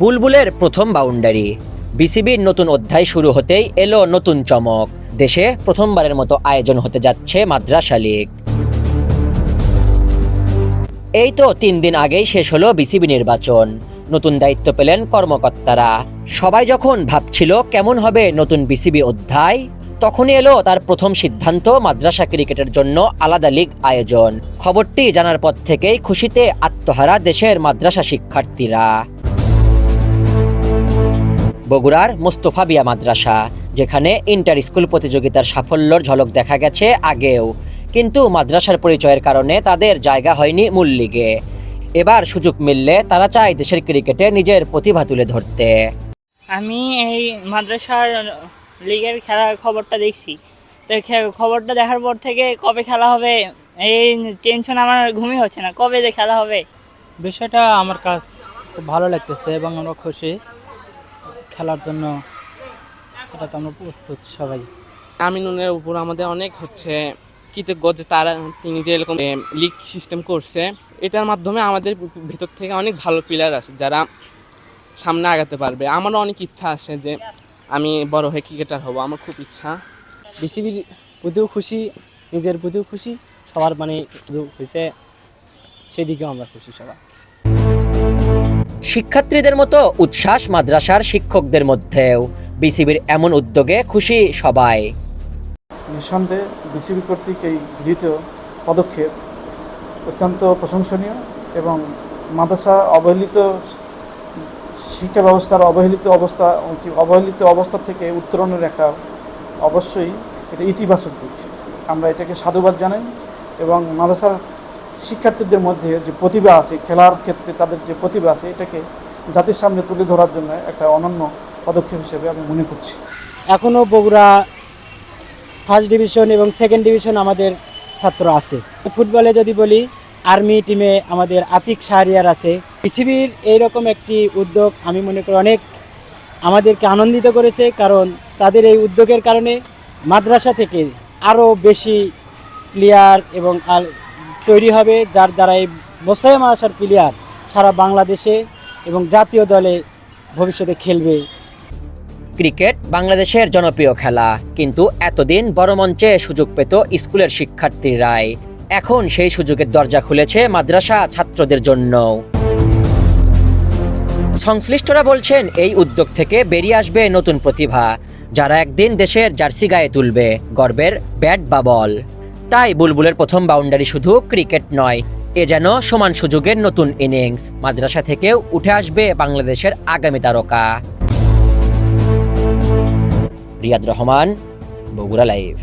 বুলবুলের প্রথম বাউন্ডারি। বিসিবির নতুন অধ্যায় শুরু হতেই এলো নতুন চমক। দেশে প্রথমবারের মতো আয়োজন হতে যাচ্ছে মাদ্রাসা লীগ। এই তো তিন দিন আগেই শেষ হলো বিসিবি নির্বাচন। নতুন দায়িত্ব পেলেন কর্মকর্তারা। সবাই যখন ভাবছিল কেমন হবে নতুন বিসিবি অধ্যায়, তখনই এলো তার প্রথম সিদ্ধান্ত মাদ্রাসা ক্রিকেটের জন্য আলাদা লীগ আয়োজন। খবরটি জানার পর থেকেই খুশিতে আত্মহারা দেশের মাদ্রাসা শিক্ষার্থীরা। বগুড়ার মোস্তফা বিয়া মাদ্রাসা যেখানে ইন্টার স্কুল প্রতিযোগিতার সাফল্যর ঝলক দেখা গেছে আগেও। কিন্তু মাদ্রাসার পরিচয়ের কারণে তাদের জায়গা হয়নি মূল লিগে। এবার সুযোগ মিললে তারা চায় দেশের ক্রিকেটে নিজের প্রতিভা তুলে ধরতে। আমি এই মাদ্রাসার লিগের খেলার খবরটা দেখছি। তো খবরটা দেখার পর থেকে কবে খেলা হবে এই টেনশন আমার ঘুমই হচ্ছে না। কবে যে খেলা হবে? বিষয়টা আমার কাছ খুব ভালো লাগতেছে এবং আমরা খুশি। খেলার জন্য, এটা তো আমরা প্রস্তুত সবাই। আমিনুলের উপর আমাদের অনেক হচ্ছে কৃতজ্ঞ যে তারা, তিনি যে এরকম লিগ সিস্টেম করছে, এটার মাধ্যমে আমাদের ভিতর থেকে অনেক ভালো প্লেয়ার আছে যারা সামনে আগাতে পারবে। আমারও অনেক ইচ্ছা আছে যে আমি বড় হয়ে ক্রিকেটার হব, আমার খুব ইচ্ছা। বিসিবির প্রতিও খুশি, নিজের প্রতিও খুশি, সবার মানে শুধু হয়েছে সেই দিকেও আমরা খুশি সবাই। শিক্ষার্থীদের মতো উচ্ছ্বাস মাদ্রাসার শিক্ষকদের মধ্যেও বিসিবির এমন উদ্যোগে খুশি সবাই। নিঃসন্দেহে বিসিবি কর্তৃক এই গৃহীত পদক্ষেপ অত্যন্ত প্রশংসনীয় এবং মাদ্রাসা অবহেলিত শিক্ষা ব্যবস্থার অবহেলিত অবস্থা অবহেলিত অবস্থা থেকে উত্তরণের একটা অবশ্যই এটা ইতিবাচক দিক। আমরা এটাকে সাধুবাদ জানাই এবং মাদ্রাসার শিক্ষার্থীদের মধ্যে যে প্রতিভা আছে, খেলার ক্ষেত্রে তাদের যে প্রতিভা আছে, এটাকে জাতির সামনে তুলে ধরার জন্য একটা অনন্য পদক্ষেপ হিসেবে আমি মনে করছি। এখনও বগুড়া ফার্স্ট ডিভিশন এবং সেকেন্ড ডিভিশন আমাদের ছাত্র আছে। ফুটবলে যদি বলি আর্মি টিমে আমাদের আতিক শাহরিয়ার আছে। পৃথিবীর এইরকম একটি উদ্যোগ আমি মনে করি অনেক আমাদেরকে আনন্দিত করেছে, কারণ তাদের এই উদ্যোগের কারণে মাদ্রাসা থেকে আরও বেশি প্লেয়ার এবং তৈরি হবে, যার দ্বারা এই মোসাইম আসার প্লেয়ার সারা বাংলাদেশে এবং জাতীয় দলে ভবিষ্যতে খেলবে। ক্রিকেট বাংলাদেশের জনপ্রিয় খেলা, কিন্তু এতদিন বড় মঞ্চে সুযোগ পেত স্কুলের শিক্ষার্থীরাই। এখন সেই সুযোগের দরজা খুলেছে মাদ্রাসা ছাত্রদের জন্য সংশ্লিষ্টরা বলছেন, এই উদ্যোগ থেকে বেরিয়ে আসবে নতুন প্রতিভা, যারা একদিন দেশের জার্সি গায়ে তুলবে, গর্বের ব্যাট বা বল। তাই বুলবুলের প্রথম বাউন্ডারি শুধু ক্রিকেট নয়, এ যেন সমান সুযোগের নতুন ইনিংস। মাদ্রাসা থেকেও উঠে আসবে বাংলাদেশের আগামী তারকা। রিয়াদ রহমান, বগুড়া লাইভ।